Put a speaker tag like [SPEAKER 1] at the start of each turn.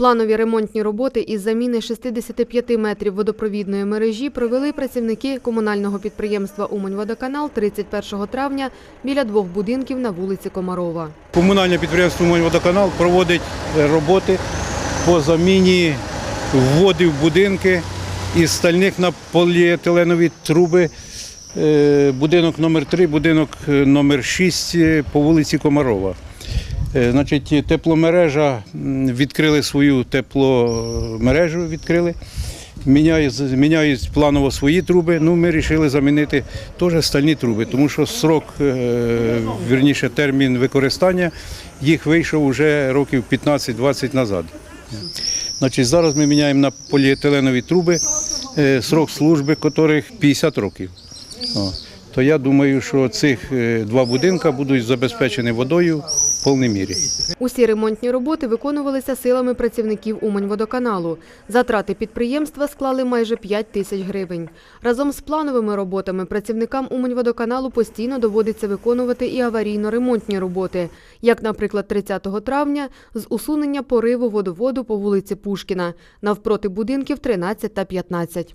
[SPEAKER 1] Планові ремонтні роботи із заміни 65 метрів водопровідної мережі провели працівники комунального підприємства «Уманьводоканал» 31 травня біля двох будинків на вулиці Комарова.
[SPEAKER 2] Комунальне підприємство «Водоканал» проводить роботи по заміні вводи в будинки із стальних на поліетиленові труби. Е, Будинок номер 3 будинок номер 6 е, по вулиці Комарова. Е, Значить, тепломережа відкрили свою тепломережу, відкрили. Міняють, міняють планово свої труби. Ну, ми вирішили замінити теж стальні труби, тому що срок, е, вірніше, термін використання їх вийшов вже років 15-20 назад. Значить, зараз ми міняємо на поліетиленові труби, е, срок служби яких 50 років. То я думаю, що цих е, два будинки будуть забезпечені водою в повній мірі.
[SPEAKER 1] Усі ремонтні роботи виконувалися силами працівників Уманьводоканалу. Затрати підприємства склали майже 5 тисяч гривень. Разом з плановими роботами працівникам Уманьводоканалу постійно доводиться виконувати і аварійно-ремонтні роботи, як, наприклад, 30 травня з усунення пориву водоводу по вулиці Пушкіна навпроти будинків 13 та 15.